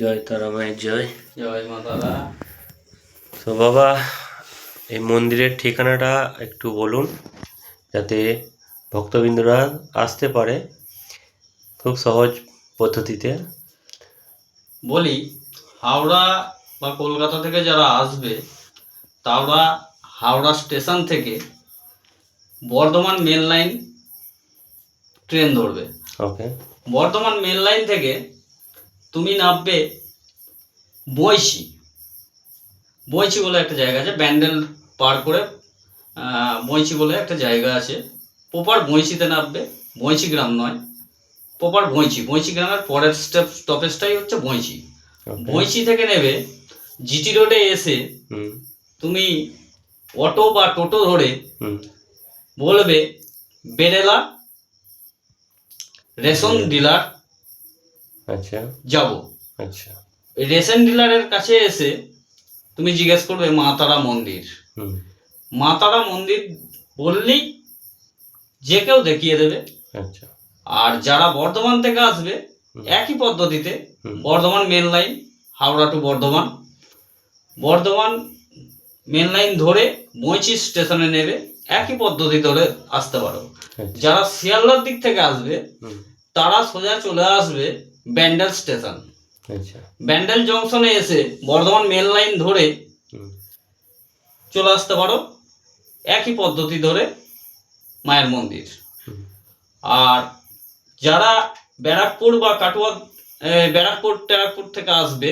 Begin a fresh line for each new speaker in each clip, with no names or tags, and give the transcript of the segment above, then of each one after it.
জয় তারা মায়ের জয়।
জয় মা
তো বাবা এই মন্দিরের ঠিকানাটা একটু বলুন যাতে ভক্তবৃন্দরা আসতে পারে খুব সহজ পদ্ধতিতে।
বলি হাওড়া বা কলকাতা থেকে যারা আসবে তারা হাওড়া স্টেশন থেকে বর্ধমান মেন লাইন ট্রেন ধরবে।
ওকে।
বর্ধমান মেন লাইন থেকে তুমি নামবে বইশি বইচি বলে একটা জায়গা আছে ব্যান্ডেল পার করে বইচি বলে একটা জায়গা আছে। প্রপার বইচিতে নামবে বইচি গ্রাম নয়। প্রপার বইচি বইচি গ্রামের পরের স্টেপ স্টপেজটাই হচ্ছে বইচি
ওকে
বইচি থেকে নেবে জিটি রোডে এসে তুমি অটো বা টোটো ধরে বলবে বেরেলা রেশন ডিলার
আচ্ছা।
যাব।
আচ্ছা।
রেশন ডিলারের কাছে এসে তুমি জিজ্ঞেস করবে মা তারা মন্দির।
হুম।
মা তারা মন্দির বললেই যে কেউ দেখিয়ে দেবে।
আচ্ছা।
আর যারা বর্ধমান থেকে আসবে একই পদ্ধতিতে Bardhaman main line Howrah to Bardhaman. Bardhaman main line ধরে বইচি স্টেশনে নেবে একই পদ্ধতি ধরে আসতে পারো।
আচ্ছা।
যারা শিয়ালদার দিক থেকে আসবে তারা সোজা চলে আসবে ব্যান্ডেল স্টেশন।
আচ্ছা।
ব্যান্ডেল জংশনে এসে বর্ধমান মেন লাইন ধরে চলে আসতে পারো একই পদ্ধতি ধরে মায়ের মন্দির। আর যারা ব্যারাকপুর বা কাটুয়া ব্যারাকপুর টেরাকপুর থেকে আসবে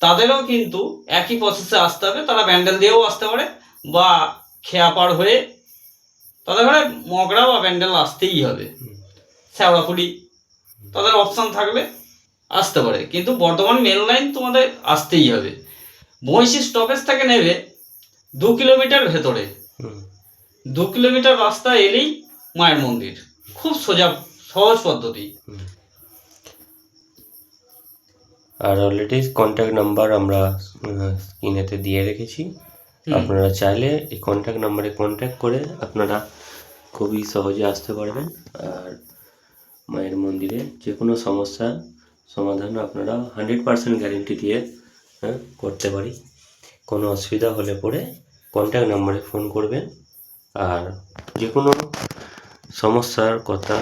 তাদেরও কিন্তু একই প্রসেসে আসতে হবে। তারা ব্যান্ডেল দিয়েও আসতে পারে বা খেয়াপাড় হয়ে তাদের ঘরে মগরা বা ব্যান্ডেল আসতেই হবে। শ্যাওড়াপুরি তাদের অপশান থাকলে আসতে পারে। কিন্তু বর্তমান মেন লাইন তোমাদের আসতেই হবে। বৈশি স্টপেজ থেকে নেবে দু কিলোমিটার ভেতরে। দু কিলোমিটার রাস্তা এলেই মায়ের মন্দির। খুব সোজা সহজ পদ্ধতি।
আর অলরেডি কন্ট্যাক্ট নাম্বার আমরা স্ক্রিনেতে দিয়ে রেখেছি। আপনারা চাইলে এই কন্ট্যাক্ট নাম্বারে কন্ট্যাক্ট করে আপনারা খুবই সহজে আসতে পারবেন। আর মায়ের মন্দিরে যে কোনো সমস্যার সমাধান আপনারা হান্ড্রেড পার্সেন্ট গ্যারেন্টি দিয়ে হ্যাঁ, করতে পারি। কোনো অসুবিধা হলে পরে কন্ট্যাক্ট নাম্বারে ফোন করবেন। আর যে কোনো সমস্যার কথা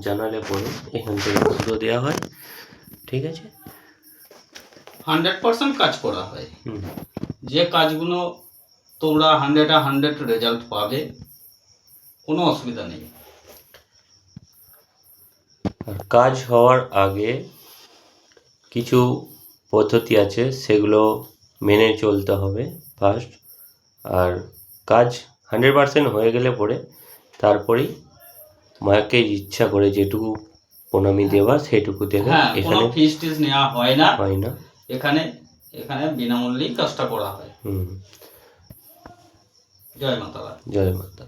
জানালে পরে এখান থেকে ওষুধও দেওয়া হয়। ঠিক আছে?
হান্ড্রেড পার্সেন্ট কাজ করা হয়।
হুম।
যে কাজগুলো তোমরা হান্ড্রেড হান্ড্রেড রেজাল্ট পাবে কোনো অসুবিধা নেই।
আর কাজ হওয়ার আগে কিছু পদ্ধতি আছে সেগুলো মেনে চলতে হবে ফার্স্ট আর কাজ হান্ড্রেড পার্সেন্ট হয়ে গেলে পরে তারপরেই মাকে ইচ্ছা করে যেটুকু প্রণামী দেওয়ার সেটুকু দেবে।
হ্যাঁ
এখানে
ফিস টিস নেওয়া হয় না।
হয় না।
এখানে এখানে বিনামূল্যেই কাজটা করা হয়।
হুম।
জয় মাতারা।
জয় মাতা